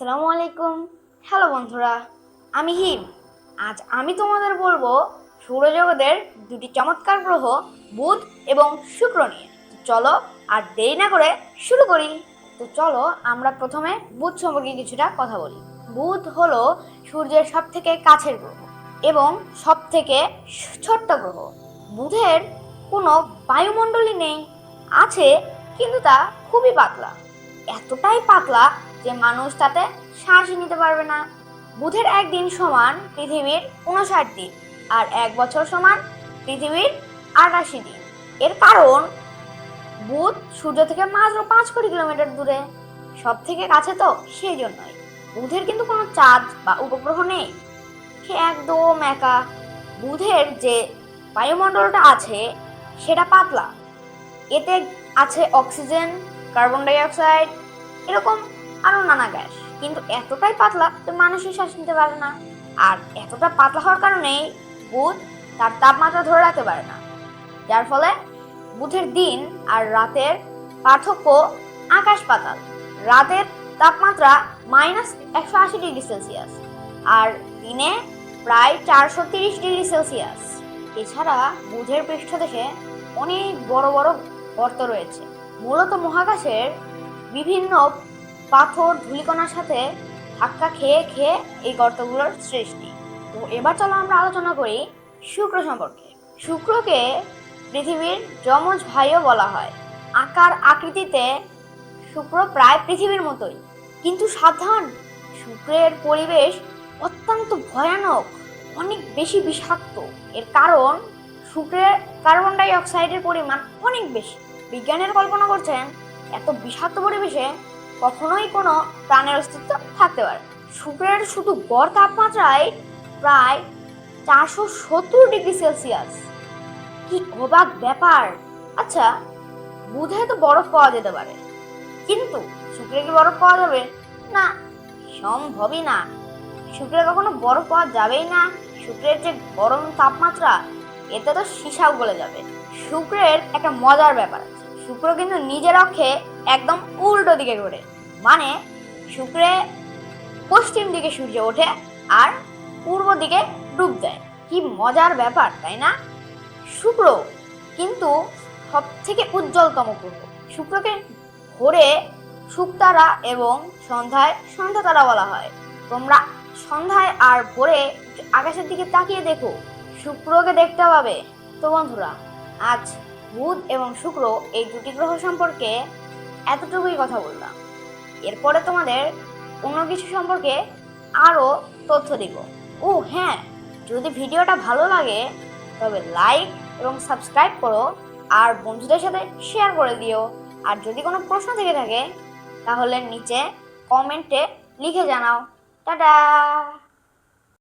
আসসালামু আলাইকুম। হ্যালো বন্ধুরা, আমি হিম। আজ আমি তোমাদের বলব সৌরজগতের দুটি চমৎকার গ্রহ, বুধ এবং শুক্র নিয়ে। চলো আর দেরি না করে শুরু করি। তো চলো আমরা প্রথমে বুধ সম্পর্কে কিছুটা কথা বলি। বুধ হলো সূর্যের সব থেকে কাছের গ্রহ এবং সব থেকে ছোট্ট গ্রহ। বুধের কোনো বায়ুমণ্ডলই নেই, আছে, কিন্তু তা খুবই পাতলা। এতটাই পাতলা যে মানুষ তাতে শ্বাসই নিতে পারবে না। বুধের একদিন সমান পৃথিবীর উনষাট দিন আর এক বছর সমান পৃথিবীর আটাশি দিন। এর কারণ, বুধ সূর্য থেকে মাত্র পাঁচ কোটি কিলোমিটার দূরে। সব থেকে কাছে তো সেই জন্যই। বুধের কিন্তু কোনো চাঁদ বা উপগ্রহ নেই। সে একদম একা। বুধের যে বায়ুমণ্ডলটা আছে, সেটা পাতলা। এতে আছে অক্সিজেন, কার্বন ডাই অক্সাইড এরকম আরও নানা গ্যাস। কিন্তু এতটাই পাতলা যে মানুষই শ্বাস নিতে পারে না। আর এতটা পাতলা হওয়ার কারণেই বুধ তার তাপমাত্রা ধরে রাখতে পারে না। যার ফলে বুধের দিন আর রাতের পার্থক্য আকাশ পাতাল। রাতের তাপমাত্রা মাইনাস একশো আশি ডিগ্রি সেলসিয়াস। আর দিনে প্রায় চারশো তিরিশ ডিগ্রি সেলসিয়াস। এছাড়া বুধের পৃষ্ঠদেশে অনেক বড় বড় গর্ত রয়েছে। মূলত মহাকাশের বিভিন্ন পাথর, ধূলিকণার সাথে ধাক্কা খেয়ে খেয়ে এই গর্তগুলোর সৃষ্টি। তো এবার চলো আমরা আলোচনা করি শুক্র সম্পর্কে। শুক্রকে পৃথিবীর যমজ ভাইও বলা হয়। আকার আকৃতিতে শুক্র প্রায় পৃথিবীর মতোই। কিন্তু সাবধান, শুক্রের পরিবেশ অত্যন্ত ভয়ানক, অনেক বেশি বিষাক্ত। এর কারণ, শুক্রের কার্বন ডাই অক্সাইডের পরিমাণ অনেক বেশি। বিজ্ঞানীরা কল্পনা করছেন, এত বিষাক্ত পরিবেশে কখনোই কোনো প্রাণের অস্তিত্ব থাকতে পারে শুক্রের শুধু গড় তাপমাত্রায় প্রায় চারশো সত্তর ডিগ্রি সেলসিয়াস। কি অবাক ব্যাপার। আচ্ছা বুধে তো বরফ পাওয়া যেতে পারে। কিন্তু শুক্রে কি বরফ পাওয়া যাবে? না, সম্ভবই না। শুক্রে কখনো বরফ পাওয়া যাবেই না। শুক্রের যে গরম তাপমাত্রা, এতে তো সীসাও গলে যাবে। শুক্রের একটা মজার ব্যাপার আছে। শুক্র কিন্তু নিজের অক্ষে একদম উল্টো দিকে ঘোরে। মানে শুক্রে পশ্চিম দিকে সূর্য ওঠে আর পূর্ব দিকে ডুব দেয় কি মজার ব্যাপার, তাই না? শুক্র কিন্তু সব থেকে উজ্জ্বলতম গ্রহ। শুক্রকে ভোরে শুকতারা এবং সন্ধ্যায় সন্ধ্যা তারা বলা হয়। তোমরা সন্ধ্যায় আর ভোরে আকাশের দিকে তাকিয়ে দেখো। শুক্রকে দেখতে পাবে তো বন্ধুরা, আজ বুধ এবং শুক্র এই দুটি গ্রহ সম্পর্কে এতটুকুই কথা বললাম। এরপরে তোমাদের অন্য কিছু সম্পর্কে আরও তথ্য দিব। ও হ্যাঁ যদি ভিডিওটা ভালো লাগে, তবে লাইক এবং সাবস্ক্রাইব করো, আর বন্ধুদের সাথে শেয়ার করে দিও। আর যদি কোনো প্রশ্ন থেকে থাকে, তাহলে নিচে কমেন্টে লিখে জানাও। টাটা!